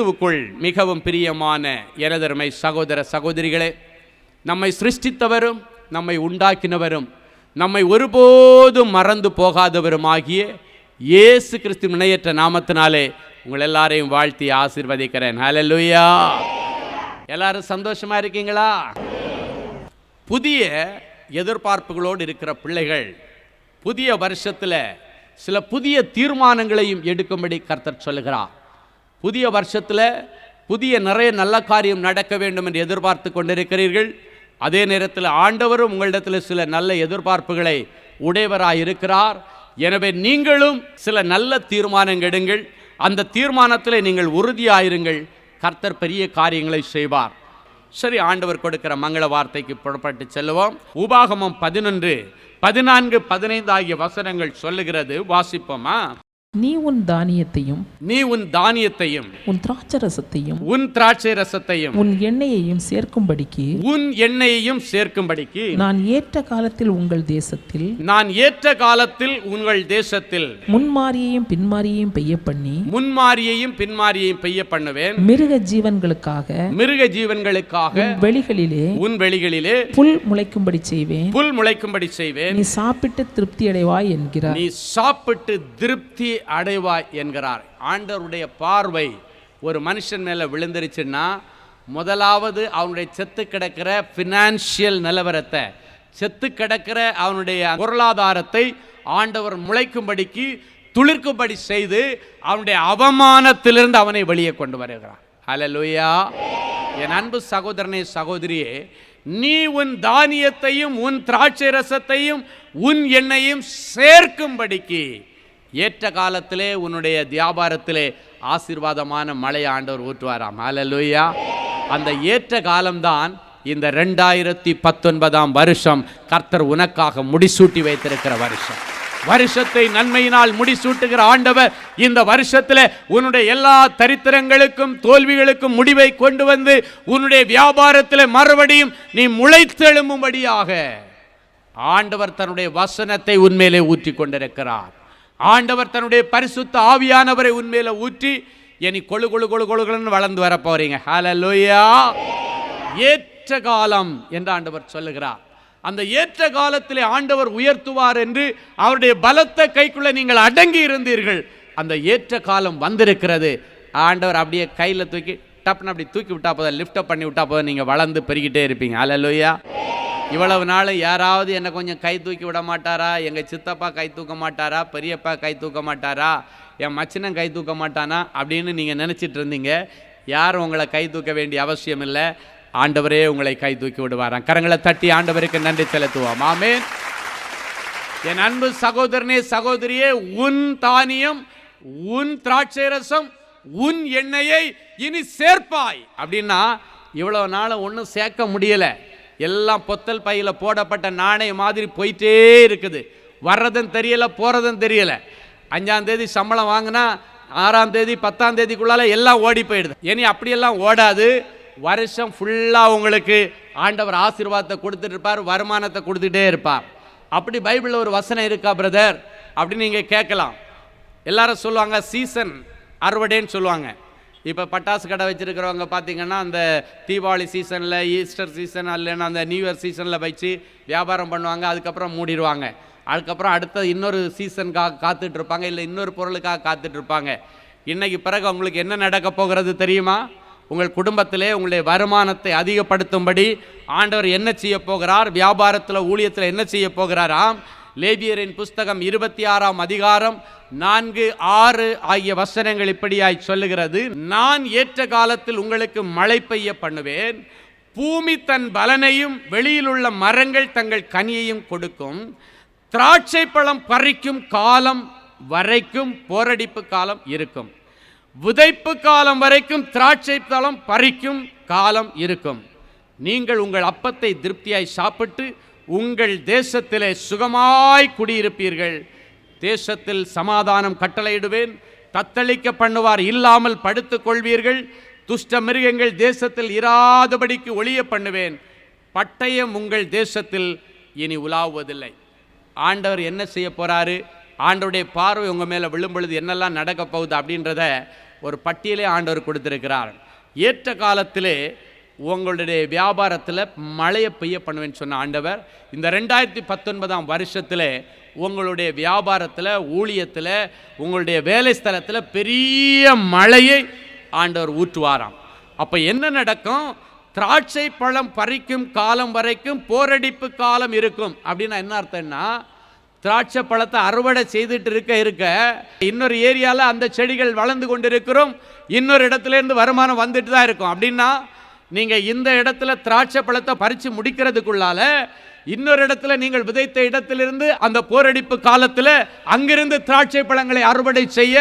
கிறிஸ்துவுக்குள் மிகவும் பிரியமான எனதருமை சகோதர சகோதரிகளே நம்மை சிருஷ்டித்தவரும் நம்மை உண்டாக்கினவரும் நம்மை ஒருபோதும் மறந்து போகாதவருமாகிய இயேசு கிறிஸ்து இணையற்ற நாமத்தினாலே உங்கள் எல்லாரையும் வாழ்த்தி ஆசிர்வதிக்கிறேன். ஹalleluya எல்லாரும் சந்தோஷமா இருக்கீங்களா? புதிய எதிர்பார்ப்புகளோடு இருக்கிற பிள்ளைகள் புதிய வருஷத்தில் சில புதிய தீர்மானங்களையும் எடுக்கும்படி கர்த்தர் சொல்கிறார் புதிய வருஷத்தில் புதிய நிறைய நல்ல காரியம் நடக்க வேண்டும் என்று எதிர்பார்த்து கொண்டிருக்கிறீர்கள். அதே நேரத்தில் ஆண்டவரும் உங்களிடத்தில் சில நல்ல எதிர்பார்ப்புகளை உடையவராக இருக்கிறார் எனவே நீங்களும் சில நல்ல தீர்மானங்கள் எடுங்கள். அந்த தீர்மானத்தில் நீங்கள் உறுதியாயிருங்கள். கர்த்தர் பெரிய காரியங்களை செய்வார். சரி ஆண்டவர் கொடுக்கிற மங்கள வார்த்தைக்கு புறப்பட்டு செல்லுவோம். உபாகமம் பதினொன்று பதினான்கு பதினைந்து ஆகிய வசனங்கள் சொல்லுகிறது. வாசிப்போமா? நீ உன் தானியத்தையும் நீ உன் தானியத்தையும் உன் திராட்சரசத்தையும் உன் திராட்சை ரசத்தையும் உன் எண்ணெயையும் சேர்க்கும்படிக்கு உன் எண்ணெயையும் சேர்க்கும்படிக்கு நான் ஏற்ற காலத்தில் உங்கள் தேசத்தில் நான் ஏற்ற காலத்தில் உங்கள் தேசத்தில் முன்மாரியையும் பின்மாரியையும் பெய்ய பண்ணி முன்மாரியையும் பின்மாரியையும் பெய்ய பண்ணுவேன். மிருக ஜீவன்களுக்காக மிருக ஜீவன்களுக்காக வெளிகளிலே உன் வெளிகளிலே புல் முளைக்கும்படி செய்வேன். புல் முளைக்கும்படி செய்வேன். நீ சாப்பிட்டு திருப்தி அடைவாய் என்கிறார். நீ சாப்பிட்டு திருப்தி அடைவாய் என்கிறார். ஆண்டவருடைய பார்வை ஒரு மனுஷன் மேலே விழுந்துருச்சுன்னா முதலாவது அவனுடைய செத்து கிடக்கிற ஃபினான்ஷியல் நிலவரத்தை செத்து கிடக்கிற அவனுடைய பொருளாதாரத்தை ஆண்டவர் முளைக்கும்படிக்கு துளிர்க்கும்படி செய்து அவனுடைய அவமானத்திலிருந்து அவனை வெளியே கொண்டு வருகிறான் அலலுயா என் அன்பு சகோதரனே சகோதரியே நீ உன் தானியத்தையும் உன் திராட்சை ரசத்தையும் உன் எண்ணையும் சேர்க்கும்படிக்கு ஏற்ற காலத்திலே உன்னுடைய வியாபாரத்திலே ஆசீர்வாதமான மழை ஆண்டவர் ஊற்றுவாராம். அலலுயா அந்த ஏற்ற காலம்தான் இந்த ரெண்டாயிரத்தி பத்தொன்பதாம் வருஷம் கர்த்தர் உனக்காக முடிசூட்டி வைத்திருக்கிற வருஷம். வருஷத்தை நன்மையினால் முடிசூட்டுகிற ஆண்டவர் இந்த வருஷத்தில் உன்னுடைய எல்லா தரித்திரங்களுக்கும் தோல்விகளுக்கும் முடிவை கொண்டு வந்து உன்னுடைய வியாபாரத்தில் மறுபடியும் நீ முளைத்தெழும்படியாக ஆண்டவர் தன்னுடைய வசனத்தை உன்மேலே ஊற்றி கொண்டிருக்கிறார் ஆண்டவர் தன்னுடைய பரிசுத்த ஆவியானவரை உண்மையில் ஊற்றி இனி கொழு கொழு கொழு கொழுன்னு வளர்ந்து வர போறீங்க. ஹலலோயா ஏற்ற காலம் என்று ஆண்டவர் சொல்லுகிறார். அந்த ஏற்ற காலத்திலே ஆண்டவர் உயர்த்துவார் என்று அவருடைய பலத்த கைக்குள்ள நீங்கள் அடங்கி இருந்தீர்கள். அந்த ஏற்ற காலம் வந்திருக்கிறது. ஆண்டவர் அப்படியே கையில் தூக்கி டப்னு அப்படி தூக்கி விட்டா போதும் லிஃப்ட் பண்ணி விட்டா போதும் நீங்கள் வளர்ந்து பெருகிட்டே இருப்பீங்க. அலலோயா இவ்வளவு நாள் யாராவது என்னை கொஞ்சம் கை தூக்கி விட மாட்டாரா? எங்கள் சித்தப்பா கை தூக்க மாட்டாரா? பெரியப்பா கை தூக்க மாட்டாரா? என் மச்சினன் கை தூக்க மாட்டானா? அப்படின்னு நீங்கள் நினச்சிட்டு இருந்தீங்க. யாரும் உங்களை கை தூக்க வேண்டிய அவசியம் இல்லை. ஆண்டவரே உங்களை கை தூக்கி விடுவாராம். கரங்களை தட்டி ஆண்டவருக்கு நன்றி செலுத்துவோம். ஆமே என் அன்பு சகோதரனே சகோதரியே உன் தானியம் உன் திராட்சை ரசம் உன் எண்ணெயை இனி சேர்ப்பாய். அப்படின்னா இவ்வளவு நாள் ஒன்றும் சேர்க்க முடியலை. எல்லாம் பொத்தல் பையில் போடப்பட்ட நாணயம் மாதிரி போயிட்டே இருக்குது. வர்றதும் தெரியலை போகிறதும் தெரியலை. அஞ்சாந்தேதி சம்பளம் வாங்கினா ஆறாம் தேதி பத்தாம் தேதிக்குள்ளால எல்லாம் ஓடி போயிடுது. இனி அப்படியெல்லாம் ஓடாது. வருஷம் ஃபுல்லாக உங்களுக்கு ஆண்டவர் ஆசீர்வாதத்தை கொடுத்துட்டு இருப்பார் வருமானத்தை கொடுத்துட்டே இருப்பார். அப்படி பைபிளில் ஒரு வசனம் இருக்கா பிரதர்? அப்படின்னு நீங்கள் கேட்கலாம். எல்லாரும் சொல்லுவாங்க சீசன் அறுவடைன்னு சொல்லுவாங்க. இப்போ பட்டாசு கடை வச்சுருக்கிறவங்க பார்த்தீங்கன்னா அந்த தீபாவளி சீசனில் ஈஸ்டர் சீசன் இல்லைன்னா அந்த நியூ இயர் சீசனில் வச்சு வியாபாரம் பண்ணுவாங்க அதுக்கப்புறம் மூடிடுவாங்க. அதுக்கப்புறம் அடுத்த இன்னொரு சீசனுக்காக காத்துட்ருப்பாங்க இல்லை இன்னொரு பொருளுக்காக காத்துட்ருப்பாங்க. இன்றைக்கு பிறகு உங்களுக்கு என்ன நடக்க போகிறது தெரியுமா? உங்கள் குடும்பத்திலே உங்களுடைய வருமானத்தை அதிகப்படுத்தும்படி ஆண்டவர் என்ன செய்ய போகிறார்? வியாபாரத்தில் ஊழியத்தில் என்ன செய்ய போகிறாராம்? லேபியரின் புஸ்தகம் இருபத்தி ஆறாம் அதிகாரம் நான்கு ஆறு ஆகிய வசனங்கள் இப்படியாய் சொல்லுகிறது. நான் ஏற்ற காலத்தில் உங்களுக்கு மழை பெய்ய பண்ணுவேன். பூமி தன் பலனையும் வெளியிலுள்ள மரங்கள் தங்கள் கனியையும் கொடுக்கும். திராட்சை பழம் பறிக்கும் காலம் வரைக்கும் போரடிப்பு காலம் இருக்கும். விதைப்பு காலம் வரைக்கும் திராட்சை பழம் பறிக்கும் காலம் இருக்கும். நீங்கள் உங்கள் அப்பத்தை திருப்தியாய் சாப்பிட்டு உங்கள் தேசத்திலே சுகமாய் குடியிருப்பீர்கள். தேசத்தில் சமாதானம் கட்டளையிடுவேன். தத்தளிக்க பண்ணுவார் இல்லாமல் படுத்துக்கொள்வீர்கள் துஷ்ட மிருகங்கள் தேசத்தில் இராதபடிக்கு ஒளிய பண்ணுவேன். பட்டயம் உங்கள் தேசத்தில் இனி உலாவுவதில்லை. ஆண்டவர் என்ன செய்ய போகிறாரு ஆண்டவருடைய பார்வை உங்கள் மேலே விழும்பொழுது என்னெல்லாம் நடக்க போகுது அப்படின்றத ஒரு பட்டியலை ஆண்டவர் கொடுத்திருக்கிறார். ஏற்ற காலத்திலே உங்களுடைய வியாபாரத்தில் மழையை பெய்ய பண்ணுவேன்னு சொன்ன ஆண்டவர் இந்த ரெண்டாயிரத்தி பத்தொன்பதாம் வருஷத்தில் உங்களுடைய வியாபாரத்தில் ஊழியத்தில் உங்களுடைய வேலை ஸ்தலத்தில் பெரிய மழையை ஆண்டவர் ஊற்றுவாராம். அப்போ என்ன நடக்கும்? திராட்சை பழம் பறிக்கும் காலம் வரைக்கும் போரடிப்பு காலம் இருக்கும். அப்படின்னா என்ன அர்த்தம்னா திராட்சை பழத்தை அறுவடை செய்துட்டு இருக்க இருக்க இன்னொரு ஏரியாவில் அந்த செடிகள் வளர்ந்து கொண்டு இருக்கிறோம் இன்னொரு இடத்துலேருந்து வருமானம் வந்துட்டு தான் இருக்கும். அப்படின்னா நீங்கள் இந்த இடத்துல திராட்சை பழத்தை பறித்து முடிக்கிறதுக்குள்ளால இன்னொரு இடத்துல நீங்கள் விதைத்த இடத்திலிருந்து அந்த போரடிப்பு காலத்தில் அங்கிருந்து திராட்சை பழங்களை அறுவடை செய்ய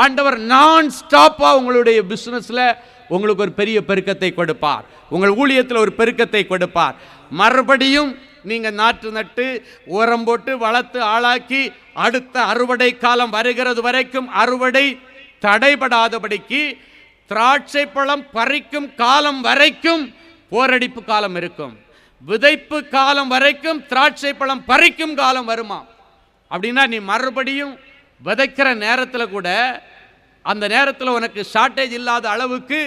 ஆண்டவர் நான் ஸ்டாப்பாக உங்களுடைய பிஸ்னஸில் உங்களுக்கு ஒரு பெரிய பெருக்கத்தை கொடுப்பார். உங்கள் ஊழியத்தில் ஒரு பெருக்கத்தை கொடுப்பார். மறுபடியும் நீங்கள் நாற்று நட்டு உரம் போட்டு வளர்த்து ஆளாக்கி அடுத்த அறுவடை காலம் வருகிறது வரைக்கும் அறுவடை தடைபடாதபடிக்கு திராட்சை பழம் பறிக்கும் காலம் வரைக்கும் போரடிப்பு காலம் இருக்கும். விதைப்பு காலம் வரைக்கும் திராட்சை பழம் பறிக்கும் காலம் வருமா? அப்படின்னா நீ மறுபடியும் விதைக்கிற நேரத்தில் கூட அந்த நேரத்தில் உனக்கு ஷார்ட்டேஜ் இல்லாத அளவுக்கு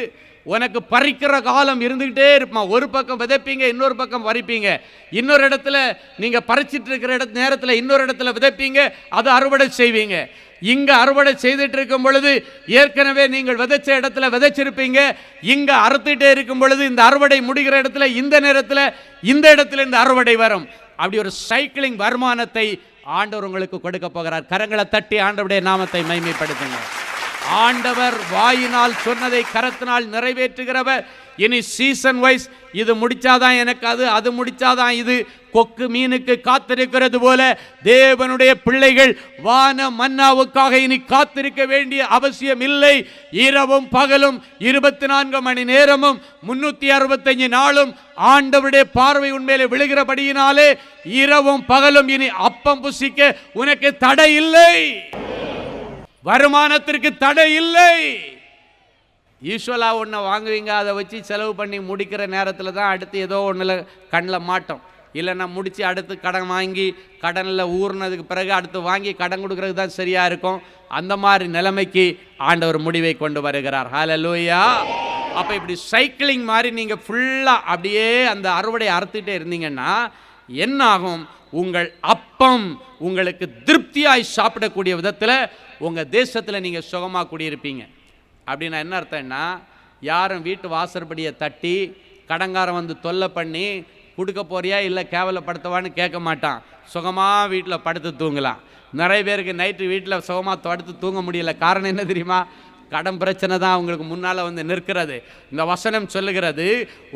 உனக்கு பறிக்கிற காலம் இருந்துக்கிட்டே இருப்பான் ஒரு பக்கம் விதைப்பீங்க இன்னொரு பக்கம் பறிப்பீங்க. இன்னொரு இடத்துல நீங்கள் பறிச்சிட்டு இருக்கிற இடத்து நேரத்தில் இன்னொரு இடத்துல விதைப்பீங்க அது அறுவடை செய்வீங்க. இங்கே அறுவடை செய்துட்டு இருக்கும் பொழுது ஏற்கனவே நீங்கள் விதைச்ச இடத்துல விதைச்சிருப்பீங்க. இங்கே அறுத்துட்டே இருக்கும் பொழுது இந்த அறுவடை முடிகிற இடத்துல இந்த நேரத்தில் இந்த இடத்துல இந்த அறுவடை வரும். அப்படி ஒரு சைக்கிளிங் வருமானத்தை ஆண்டவர் உங்களுக்கு கொடுக்க போகிறார். கரங்களை தட்டி ஆண்டவருடைய நாமத்தை மைமைப்படுத்துங்க ஆண்டவர் வாயினால் சொன்னதை கரத்தினால் நிறைவேற்றுகிறவர். இனி சீசன் வைஸ் இது முடிச்சாதான் எனக்கு அது அது முடிச்சாதான் இது. கொக்கு மீனுக்கு காத்திருக்கிறது போல தேவனுடைய பிள்ளைகள் வான மன்னாவுக்காக இனி காத்திருக்க வேண்டிய அவசியம் இல்லை. இரவும் பகலும் இருபத்தி நான்கு மணி நேரமும் முன்னூத்தி அறுபத்தஞ்சு நாளும் ஆண்டவருடைய பார்வை உண்மையிலே விழுகிறபடியினாலே இரவும் பகலும் இனி அப்பம் புசிக்க உனக்கு தடை இல்லை. வருமானத்திற்கு தடை இல்லை. யூஸ்வலாக ஒன்றை வாங்குவீங்க அதை வச்சு செலவு பண்ணி முடிக்கிற நேரத்தில் தான் அடுத்து ஏதோ ஒன்றில் கண்ணில் மாட்டோம். இல்லைன்னா முடித்து அடுத்து கடன் வாங்கி கடனில் ஊறினதுக்கு பிறகு அடுத்து வாங்கி கடன் கொடுக்கறது தான் சரியாக இருக்கும். அந்த மாதிரி நிலைமைக்கு ஆண்டவர் முடிவை கொண்டு வருகிறார். ஹalleluya அப்போ இப்படி சைக்கிளிங் மாதிரி நீங்கள் ஃபுல்லாக அப்படியே அந்த அறுவடை அறுத்துட்டே இருந்தீங்கன்னா என்ன ஆகும் உங்கள் அப்பம் உங்களுக்கு திருப்தியாய் சாப்பிடக்கூடிய விதத்தில் உங்கள் தேசத்தில் நீங்கள் சுகமாக குடியிருப்பீங்க. அப்படின்னா என்ன அர்த்தம்னா யாரும் வீட்டு வாசற்படியை தட்டி கடங்காரன் வந்து தொல்லை பண்ணி கொடுக்க போறியா இல்லை கேவலப்படுத்தவான்னு கேட்க மாட்டான். சுகமாக வீட்டில் படுத்து தூங்கலாம். நிறைய பேருக்கு நைட்டு வீட்டில் சுகமாக படுத்து தூங்க முடியல. காரணம் என்ன தெரியுமா? கடன் பிரச்சனை தான் உங்களுக்கு முன்னால் வந்து நிற்கிறது. இந்த வசனம் சொல்லுகிறது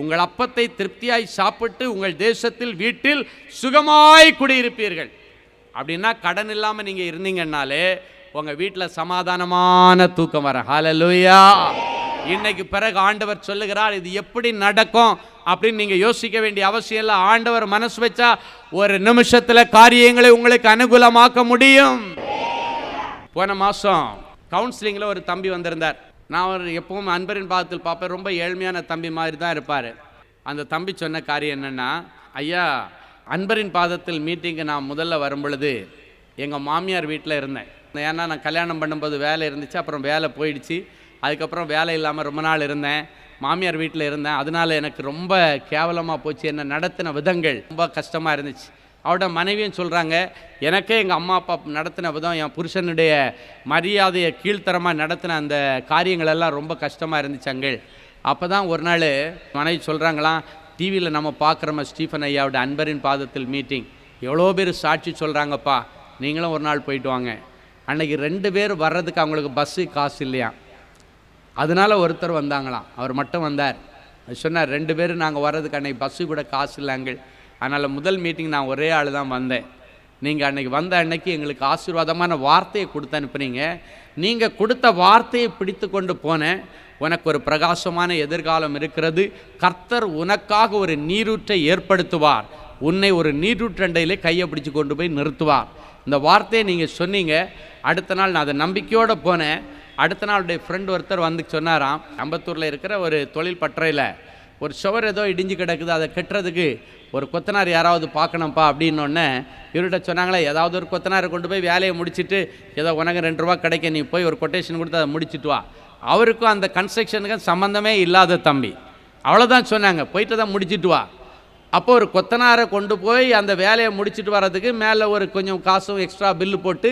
உங்கள் அப்பத்தை திருப்தியாய் சாப்பிட்டு உங்கள் தேசத்தில் வீட்டில் சுகமாய் குடியிருப்பீர்கள். அப்படின்னா கடன் இல்லாமல் நீங்கள் இருந்தீங்கன்னாலே உங்கள் வீட்டில் சமாதானமான தூக்கம் வர. ஹலலுயா இன்னைக்கு பிறகு ஆண்டவர் சொல்லுகிறார் இது எப்படி நடக்கும் அப்படின்னு நீங்கள் யோசிக்க வேண்டிய அவசியம் இல்லை. ஆண்டவர் மனசு வச்சா ஒரு நிமிஷத்தில் காரியங்களை உங்களுக்கு அனுகூலமாக்க முடியும். போன மாதம் கவுன்சிலிங்கில் ஒரு தம்பி வந்திருந்தார். நான் ஒரு எப்பவும் அன்பரின் பாதத்தில் பார்ப்பேன். ரொம்ப ஏழ்மையான தம்பி மாதிரி தான் இருப்பார். அந்த தம்பி சொன்ன காரியம் என்னென்னா ஐயா அன்பரின் பாதத்தில் மீட்டிங்கு நான் முதல்ல வரும் பொழுது எங்கள் மாமியார் வீட்டில் இருந்தேன். ஏன்னா நான் கல்யாணம் பண்ணும்போது வேலை இருந்துச்சு அப்புறம் வேலை போயிடுச்சு. அதுக்கப்புறம் வேலை இல்லாமல் ரொம்ப நாள் இருந்தேன். மாமியார் வீட்டில் இருந்தேன். அதனால் எனக்கு ரொம்ப கேவலமாக போச்சு. என்னை நடத்தின விதங்கள் ரொம்ப கஷ்டமாக இருந்துச்சு. அவரோட மனைவியும் சொல்கிறாங்க எனக்கே எங்கள் அம்மா அப்பா நடத்தின விதம் என் புருஷனுடைய மரியாதையை கீழ்த்தரமாக நடத்தின அந்த காரியங்கள் எல்லாம் ரொம்ப கஷ்டமாக இருந்துச்சு அங்கள். அப்போ தான் ஒரு நாள் மனைவி சொல்கிறாங்களாம் டிவியில் நம்ம பார்க்குறோம் ஸ்டீஃபன் ஐயாவோட அன்பரின் பாதத்தில் மீட்டிங். எவ்வளோ பேர் சாட்சி சொல்கிறாங்கப்பா நீங்களும் ஒரு நாள் போயிட்டு வாங்க. அன்னைக்கு ரெண்டு பேர் வர்றதுக்கு அவங்களுக்கு பஸ்ஸு காசு இல்லையா அதனால ஒருத்தர் வந்தாங்களாம். அவர் மட்டும் வந்தார். சொன்னார் ரெண்டு பேரும் நாங்கள் வர்றதுக்கு அன்றைக்கி பஸ்ஸு கூட காசு இல்லைங்க அதனால் முதல் மீட்டிங் நான் ஒரே ஆள் தான் வந்தேன். நீங்கள் அன்றைக்கி வந்த அன்னைக்கு எங்களுக்கு ஆசீர்வாதமான வார்த்தையை கொடுத்து அனுப்புனீங்க. நீங்கள் கொடுத்த வார்த்தையை பிடித்து கொண்டு போனேன். உனக்கு ஒரு பிரகாசமான எதிர்காலம் இருக்கிறது. கர்த்தர் உனக்காக ஒரு நீரூற்றை ஏற்படுத்துவார். உன்னை ஒரு நீரூற்றண்டையிலே கையை பிடிச்சு கொண்டு போய் நிறுத்துவார். இந்த வார்த்தையை நீங்கள் சொன்னீங்க. அடுத்த நாள் நான் அதை நம்பிக்கையோடு போனேன். அடுத்த நாளுடைய ஃப்ரெண்ட் ஒருத்தர் வந்து சொன்னாராம். அம்பத்தூரில் இருக்கிற ஒரு தொழில் பட்டறையில் ஒரு சுவர் ஏதோ இடிஞ்சு கிடக்குது அதை கட்டுறதுக்கு ஒரு கொத்தனார் யாராவது பார்க்கணும்ப்பா அப்படின்னோடனே இவர்கிட்ட சொன்னாங்களே ஏதாவது ஒரு கொத்தனாரை கொண்டு போய் வேலையை முடிச்சுட்டு ஏதோ உனக்கு ரெண்டு ரூபா கிடைக்க நீ போய் ஒரு கொட்டேஷன் கொடுத்து அதை முடிச்சிட்டு வா. அவருக்கும் அந்த கன்ஸ்ட்ரக்ஷனுக்கும் சம்மந்தமே இல்லாத தம்பி. அவ்வளோதான் சொன்னாங்க. போயிட்டு தான் முடிச்சிட்டு வா. அப்போ ஒரு கொத்தனாரை கொண்டு போய் அந்த வேலையை முடிச்சிட்டு வர்றதுக்கு மேலே ஒரு கொஞ்சம் காசும் எக்ஸ்ட்ரா பில்லு போட்டு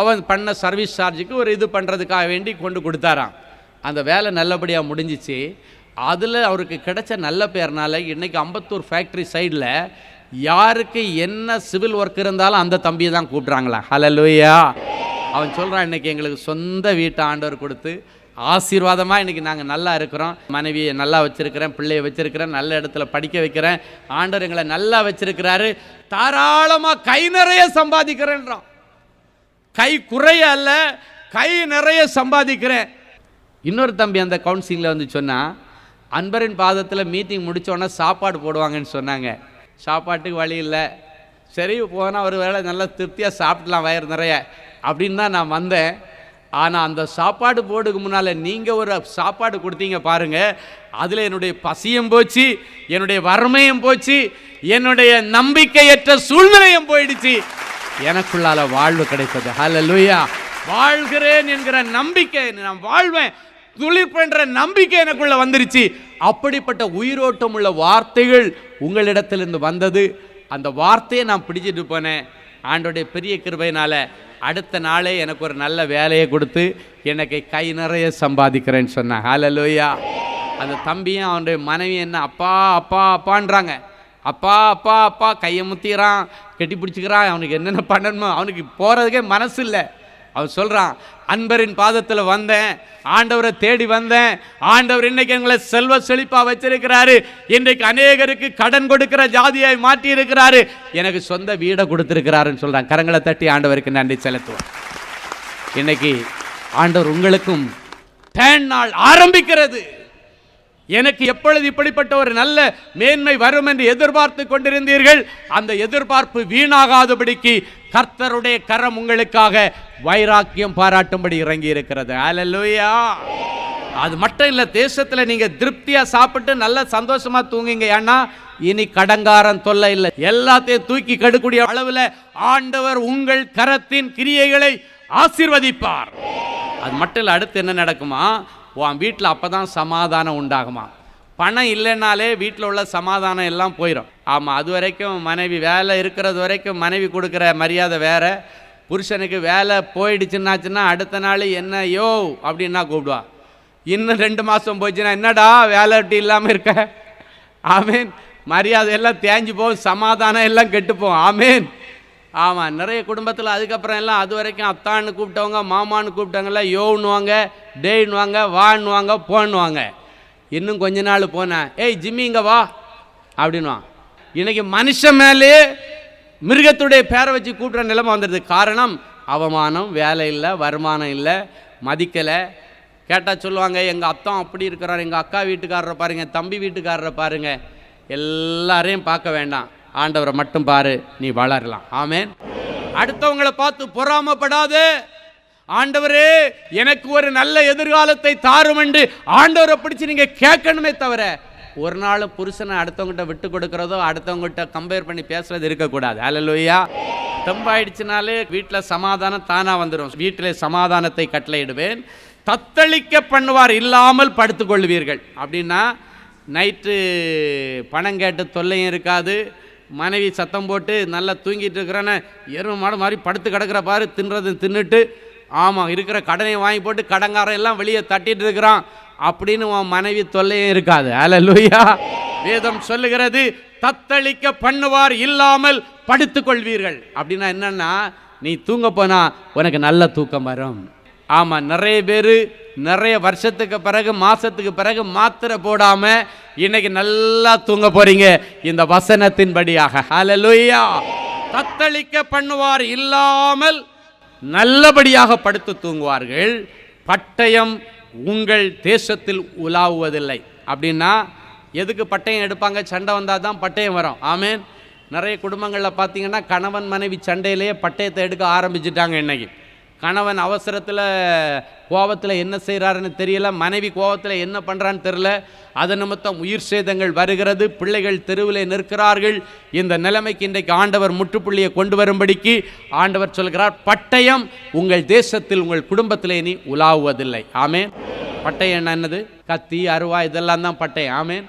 அவன் பண்ண சர்வீஸ் சார்ஜுக்கு ஒரு இது பண்ணுறதுக்காக வேண்டி கொண்டு கொடுத்தாராம். அந்த வேலை நல்லபடியாக முடிஞ்சிச்சு. அதில் அவருக்கு கிடைச்ச நல்ல பேர்னால் இன்றைக்கி அம்பத்தூர் ஃபேக்ட்ரி சைடில் யாருக்கு என்ன சிவில் ஒர்க் இருந்தாலும் அந்த தம்பியை தான் கூப்பிட்றாங்களா ஹலலூயா அவன் சொல்கிறான் இன்றைக்கி எங்களுக்கு சொந்த வீட்டை ஆண்டவர் கொடுத்து ஆசீர்வாதமாக இன்றைக்கி நாங்கள் நல்லா இருக்கிறோம். மனைவியை நல்லா வச்சுருக்கிறேன் பிள்ளையை வச்சுருக்கிறேன் நல்ல இடத்துல படிக்க வைக்கிறேன். ஆண்டவர் எங்களை நல்லா வச்சுருக்கிறாரு. தாராளமாக கை நிறைய சம்பாதிக்கிறேன்றான். கை குறைய அல்ல கை நிறைய சம்பாதிக்கிறேன். இன்னொரு தம்பி அந்த கவுன்சிலிங்கில் வந்து சொன்னால் அன்பரின் பாதத்தில் மீட்டிங் முடித்தோடனே சாப்பாடு போடுவாங்கன்னு சொன்னாங்க. சாப்பாட்டுக்கு வழி இல்லை. சரி போனால் ஒரு வேளை நல்லா திருப்தியாக சாப்பிடலாம் வயிறு நிறைய. அப்படின்னு தான் நான் வந்தேன். ஆனால் அந்த சாப்பாடு போர்டுக்கு முன்னால் நீங்கள் ஒரு சாப்பாடு கொடுத்தீங்க பாருங்கள் அதில் என்னுடைய பசியும் போச்சு என்னுடைய வறுமையும் போச்சு என்னுடைய நம்பிக்கையற்ற சூழ்நிலையும் போயிடுச்சு. எனக்குள்ளால வாழ்வு கிடைத்தது. லூயா வாழ்கிறேன் என்கிற நம்பிக்கை நான் வாழ்வேன். துளிர்ப்புன்ற நம்பிக்கை எனக்குள்ள வந்துருச்சு. அப்படிப்பட்ட உயிரோட்டம் உள்ள வார்த்தைகள் உங்களிடத்திலிருந்து வந்தது. அந்த வார்த்தையை நான் பிடிச்சிட்டு போனேன். ஆண்டோடைய பெரிய கிருபையினால் அடுத்த நாளே எனக்கு ஒரு நல்ல வேலையை கொடுத்து எனக்கு கை நிறைய சம்பாதிக்கிறேன்னு சொன்னேன் ஹலலோயா அந்த தம்பியும் அவனுடைய மனைவி என்ன அப்பா அப்பா அப்பான்றாங்க. அப்பா அப்பா அப்பா கையை முத்திக்கிறான் கெட்டி பிடிச்சிக்கிறான் அவனுக்கு என்னென்ன பண்ணணுமோ அவனுக்கு போகிறதுக்கே மனசு இல்லை. அவன் சொல்கிறான் அன்பரின் பாதத்தில் வந்தேன் ஆண்டவரை தேடி வந்தேன் ஆண்டவர் இன்னைக்கு எங்களை செல்வ செழிப்பாக வச்சிருக்கிறாரு இன்றைக்கு அநேகருக்கு கடன் கொடுக்கிற ஜாதியை மாற்றி இருக்கிறாரு எனக்கு சொந்த வீடை கொடுத்துருக்கிறாருன்னு சொல்கிறான் கரங்களை தட்டி ஆண்டவருக்கு நன்றி செலுத்துவோம். இன்னைக்கு ஆண்டவர் உங்களுக்கும் தேன் நாள் ஆரம்பிக்கிறது. எனக்கு எப்பொழுது இப்படிப்பட்ட ஒரு நல்ல மேன்மை வரும் என்று எதிர்பார்த்து கொண்டிருந்தீர்கள்? அந்த எதிர்பார்ப்பு வீணாகாதபடிக்கு கர்த்தருடைய கரம் உங்களுக்காக வைராக்கியம் பாராட்டும்படி இறங்கி இருக்கிறது அலலுயா அது மட்டும் இல்லை தேசத்தில் நீங்கள் திருப்தியாக சாப்பிட்டு நல்ல சந்தோஷமாக தூங்குங்க. ஏன்னா இனி கடங்காரன் தொல்லை இல்லை. எல்லாத்தையும் தூக்கி கெடுக்கூடிய அளவில் ஆண்டவர் உங்கள் கரத்தின் கிரியைகளை ஆசீர்வதிப்பார். அது மட்டும் இல்லை அடுத்து என்ன நடக்குமா? உன் வீட்டில் அப்போ தான் சமாதானம் உண்டாகுமா? பணம் இல்லைனாலே வீட்டில் உள்ள சமாதானம் எல்லாம் போயிடும் ஆமாம் அது வரைக்கும் மனைவி வேலை இருக்கிறது வரைக்கும் மனைவி கொடுக்குற மரியாதை வேறு. புருஷனுக்கு வேலை போயிடுச்சுன்னாச்சுன்னா அடுத்த நாள் என்ன யோ அப்படின்னா கூப்பிடுவா. இன்னும் ரெண்டு மாதம் போச்சுன்னா என்னடா வேலை வெட்டி இல்லாமல் இருக்க? ஆமீன். மரியாதை எல்லாம் தேஞ்சு போகும் சமாதானம் எல்லாம் கெட்டுப்போம் ஆமீன். ஆமாம் நிறைய குடும்பத்தில் அதுக்கப்புறம் எல்லாம் அது வரைக்கும் அத்தான்னு கூப்பிட்டவங்க மாமான்னு கூப்பிட்டவங்கள யோன்னுவாங்க டேய்னுவாங்க வான்னுவாங்க போன்னுவாங்க. இன்னும் கொஞ்ச நாள் போனேன் ஏய் ஜிம்மி இங்கே வா அப்படின்வான் இன்னைக்கு மனுஷன் மேலே மிருகத்துடைய பேரை வச்சு கூப்பிட்ற நிலைமை வந்துடுது. காரணம் அவமானம் வேலை இல்லை வருமானம் இல்லை மதிக்கலை. கேட்டால் சொல்லுவாங்க எங்கள் அத்தான் அப்படி இருக்கிறார் எங்கள் அக்கா வீட்டுக்காரரை பாருங்கள் தம்பி வீட்டுக்காரரை பாருங்கள் எல்லாரையும் பார்க்க வேண்டாம். ஆண்டவரை மட்டும் பாரு நீ வளரலாம். ஆமேன். அடுத்தவங்களை பார்த்து பொறாமப்படாதே. ஆண்டவரே எனக்கு ஒரு நல்ல எதிர்காலத்தை தாரும் என்று ஆண்டவரை பிடிச்சி நீங்கள் கேட்கணுமே தவிர ஒரு நாள் புருஷனை அடுத்தவங்ககிட்ட விட்டு கொடுக்குறதோ அடுத்தவங்ககிட்ட கம்பேர் பண்ணி பேசுறது இருக்கக்கூடாது. அல்லையா தெம்பாயிடுச்சுனாலே வீட்டில் சமாதானம் தானாக வந்துடும் வீட்டில் சமாதானத்தை கட்டளையிடுவேன். தத்தளிக்க பண்ணுவார் இல்லாமல் படுத்துக்கொள்வீர்கள் அப்படின்னா நைட்டு பணம் கேட்ட தொல்லையும் இருக்காது. மனைவி சத்தம் போட்டு நல்லா தூங்கிட்டு இருக்கிறானே எருமை மாடு மாதிரி படுத்து கிடக்கிற பாரு தின்றது தின்னுட்டு ஆமாம் இருக்கிற கடனை வாங்கி போட்டு கடங்காரன் எல்லாம் வெளியே தட்டிட்டு இருக்கிறான் அப்படின்னு உன் மனைவி தொல்லையும் இருக்காது. அல லூயா வேதம் சொல்லுகிறது தத்தளிக்க பண்ணுவார் இல்லாமல் படுத்துக்கொள்வீர்கள். அப்படின்னா என்னன்னா நீ தூங்க போனா உனக்கு நல்ல தூக்கம் வரும். ஆமாம் நிறைய பேர் நிறைய வருஷத்துக்கு பிறகு மாதத்துக்கு பிறகு மாத்திரை போடாமல் இன்னைக்கு நல்லா தூங்க போகிறீங்க இந்த வசனத்தின்படியாக. ஹலலுயா தத்தளிக்க பண்ணுவார் இல்லாமல் நல்லபடியாக படுத்து தூங்குவார்கள். பட்டயம் உங்கள் தேசத்தில் உலாவுவதில்லை. அப்படின்னா எதுக்கு பட்டயம் எடுப்பாங்க? சண்டை வந்தால் தான் பட்டயம் வரும். ஆமேன். நிறைய குடும்பங்களில் பார்த்தீங்கன்னா கணவன் மனைவி சண்டையிலேயே பட்டயத்தை எடுக்க ஆரம்பிச்சிட்டாங்க இன்றைக்கி கணவன் அவசரத்தில் கோபத்தில் என்ன செய்கிறாருன்னு தெரியல மனைவி கோபத்தில் என்ன பண்ணுறான்னு தெரில அது நிமித்தம் உயிர் சேதங்கள் வருகிறது பிள்ளைகள் தெருவில் நிற்கிறார்கள். இந்த நிலைமைக்கு இன்றைக்கு ஆண்டவர் முற்றுப்புள்ளியை கொண்டு வரும்படிக்கு ஆண்டவர் சொல்கிறார் பட்டயம் உங்கள் தேசத்தில் உங்கள் குடும்பத்தில் நீ உலாவுவதில்லை. ஆமேன். பட்டயம் என்னது? கத்தி அருவா இதெல்லாம் தான் பட்டயம். ஆமேன்.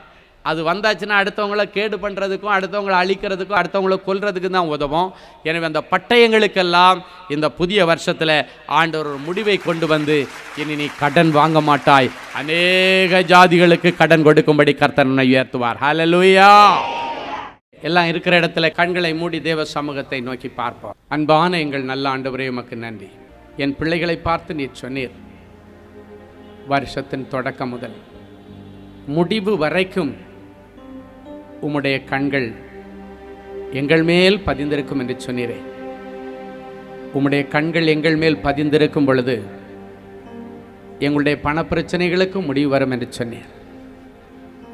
அது வந்தாச்சுன்னா அடுத்தவங்கள கேடு பண்ணுறதுக்கும் அடுத்தவங்களை அழிக்கிறதுக்கும் அடுத்தவங்கள கொல்றதுக்கு தான் உதவும். எனவே அந்த பட்டயங்களுக்கெல்லாம் இந்த புதிய வருஷத்தில் ஆண்டவர் ஒரு முடிவை கொண்டு வந்து இனி நீ கடன் வாங்க மாட்டாய். அநேக ஜாதிகளுக்கு கடன் கொடுக்கும்படி கர்த்தனை உயர்த்துவார். ஹalleluya எல்லாம் இருக்கிற இடத்துல கண்களை மூடி தேவ சமூகத்தை நோக்கி பார்ப்போம். அன்பான எங்கள் நல்ல ஆண்டவரே உமக்கு நன்றி. என் பிள்ளைகளை பார்த்து நீர் சொன்னீர். வருஷத்தின் தொடக்கம் முதல். முடிவு வரைக்கும் உம்முடைய கண்கள் எங்கள் மேல் பதிந்திருக்கும் என்று சொன்னீரே. உம்முடைய கண்கள் எங்கள் மேல் பதிந்திருக்கும் பொழுது எங்களுடைய பண பிரச்சனைகளுக்கும் முடிவு வரும் என்று சொன்னீர்.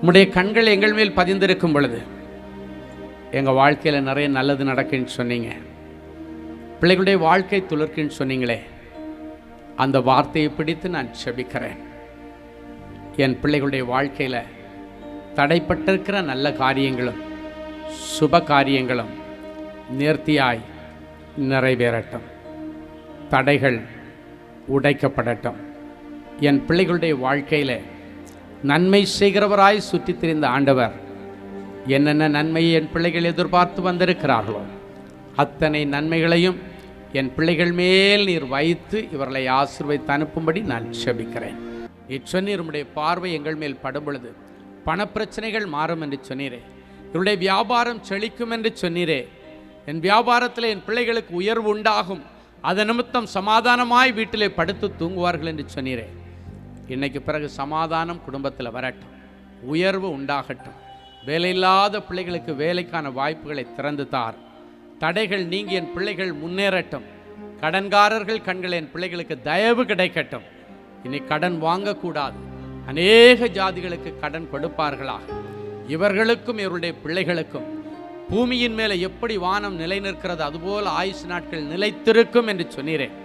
உம்முடைய கண்கள் எங்கள் மேல் பதிந்திருக்கும் பொழுது எங்கள் வாழ்க்கையில் நிறைய நல்லது நடக்குன்னு சொன்னீங்க. பிள்ளைகளுடைய வாழ்க்கை துளிர்க்குன்னு சொன்னீங்களே அந்த வார்த்தையை பிடித்து நான் செபிக்கிறேன் என் பிள்ளைகளுடைய வாழ்க்கையில் தடைப்பட்டிருக்கிற நல்ல காரியங்களும் சுப காரியங்களும் நேர்த்தியாய் நிறைவேறட்டும். தடைகள் உடைக்கப்படட்டும். என் பிள்ளைகளுடைய வாழ்க்கையில் நன்மை செய்கிறவராய் சுற்றித் திரிந்த ஆண்டவர் என்னென்ன நன்மையை என் பிள்ளைகள் எதிர்பார்த்து வந்திருக்கிறார்களோ அத்தனை நன்மைகளையும் என் பிள்ளைகள் மேல் நீர் வைத்து இவர்களை ஆசிர்வைத்து அனுப்பும்படி நான் செபிக்கிறேன். இச்சொன்னீர் உம்முடைய பார்வை எங்கள் மேல் படும் பொழுது பணப்பிரச்சனைகள் மாறும் என்று சொன்னீரே. என்னுடைய வியாபாரம் செழிக்கும் என்று சொன்னீரே. என் வியாபாரத்தில் என் பிள்ளைகளுக்கு உயர்வு உண்டாகும். அதன் நிமித்தம் சமாதானமாய் வீட்டிலே படுத்து தூங்குவார்கள் என்று சொன்னீரே. இன்னைக்கு பிறகு சமாதானம் குடும்பத்தில் வரட்டும். உயர்வு உண்டாகட்டும். வேலையில்லாத பிள்ளைகளுக்கு வேலைக்கான வாய்ப்புகளை திறந்து தார். தடைகள் நீங்கி என் பிள்ளைகள் முன்னேறட்டும். கடன்காரர்கள் கண்கள் என் பிள்ளைகளுக்கு தயவு கிடைக்கட்டும். இனி கடன் வாங்கக்கூடாது. அநேக ஜாதிகளுக்கு கடன் கொடுப்பார்களாக. இவர்களுக்கும் இவருடைய பிள்ளைகளுக்கும் பூமியின் மேலே எப்படி வானம் நிலை நிற்கிறது அதுபோல் ஆயுசு நாட்கள் நிலைத்திருக்கும் என்று சொன்னீரேன்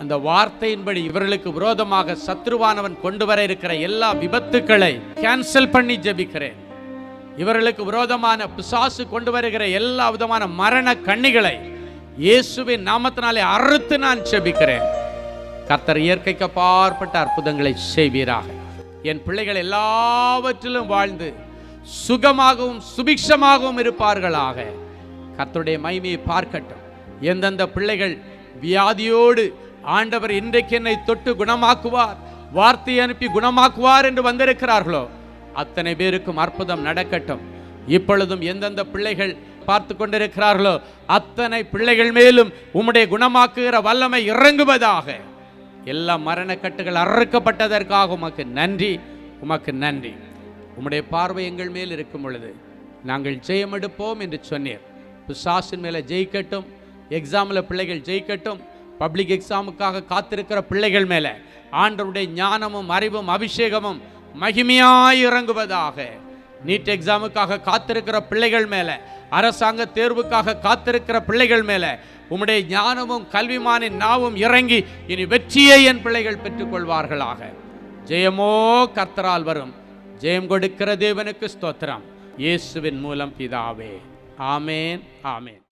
அந்த வார்த்தையின்படி இவர்களுக்கு விரோதமாக சத்ருவானவன் கொண்டு வர இருக்கிற எல்லா விபத்துக்களை கேன்சல் பண்ணி ஜெபிக்கிறேன். இவர்களுக்கு விரோதமான பிசாசு கொண்டு வருகிற எல்லா விதமான மரண கண்ணிகளை இயேசுவின் நாமத்தினாலே அறுத்து நான் செபிக்கிறேன் கர்த்தர் இயற்கைக்கு அப்பாற்பட்ட அற்புதங்களை செய்வீராக. என் பிள்ளைகள் எல்லாவற்றிலும் வாழ்ந்து சுகமாகவும் சுபிக்ஷமாகவும் இருப்பார்களாக. கர்த்தருடைய மைமையை பார்க்கட்டும். எந்தெந்த பிள்ளைகள் வியாதியோடு ஆண்டவர் இன்றைக்கு என்னை தொட்டு குணமாக்குவார் வார்த்தை அனுப்பி குணமாக்குவார் என்று வந்திருக்கிறார்களோ அத்தனை பேருக்கும் அற்புதம் நடக்கட்டும். இப்பொழுதும் எந்தெந்த பிள்ளைகள் பார்த்து கொண்டிருக்கிறார்களோ அத்தனை பிள்ளைகள் மேலும் உம்முடைய குணமாக்குகிற வல்லமை இறங்குவதாக. எல்லா மரணக்கட்டுகள் அறுக்கப்பட்டதற்காக உமக்கு நன்றி உமக்கு நன்றி. உம்முடைய பார்வை எங்கள் மேல் இருக்கும் பொழுது நாங்கள் ஜெயம் எடுப்போம் என்று சொன்னீர். பிசாசின் மேலே ஜெயிக்கட்டும் எக்ஸாமில் பிள்ளைகள் ஜெயிக்கட்டும் பப்ளிக் எக்ஸாமுக்காக காத்திருக்கிற பிள்ளைகள் மேலே ஆண்டவருடைய ஞானமும் அறிவும் அபிஷேகமும் மகிமையாய் இறங்குவதாக. நீட் எக்ஸாமுக்காக காத்திருக்கிற பிள்ளைகள் மேலே அரசாங்க தேர்வுக்காக காத்திருக்கிற பிள்ளைகள் மேலே உம்முடைய ஞானமும் கல்விமானின் நாவும் இறங்கி இனி வெற்றியை என் பிள்ளைகள் பெற்றுக்கொள்வார்களாக. ஜெயமோ கர்த்தரால் வரும். ஜெயம் கொடுக்கிற தேவனுக்கு ஸ்தோத்திரம். இயேசுவின் மூலம் பிதாவே. ஆமேன் ஆமேன்.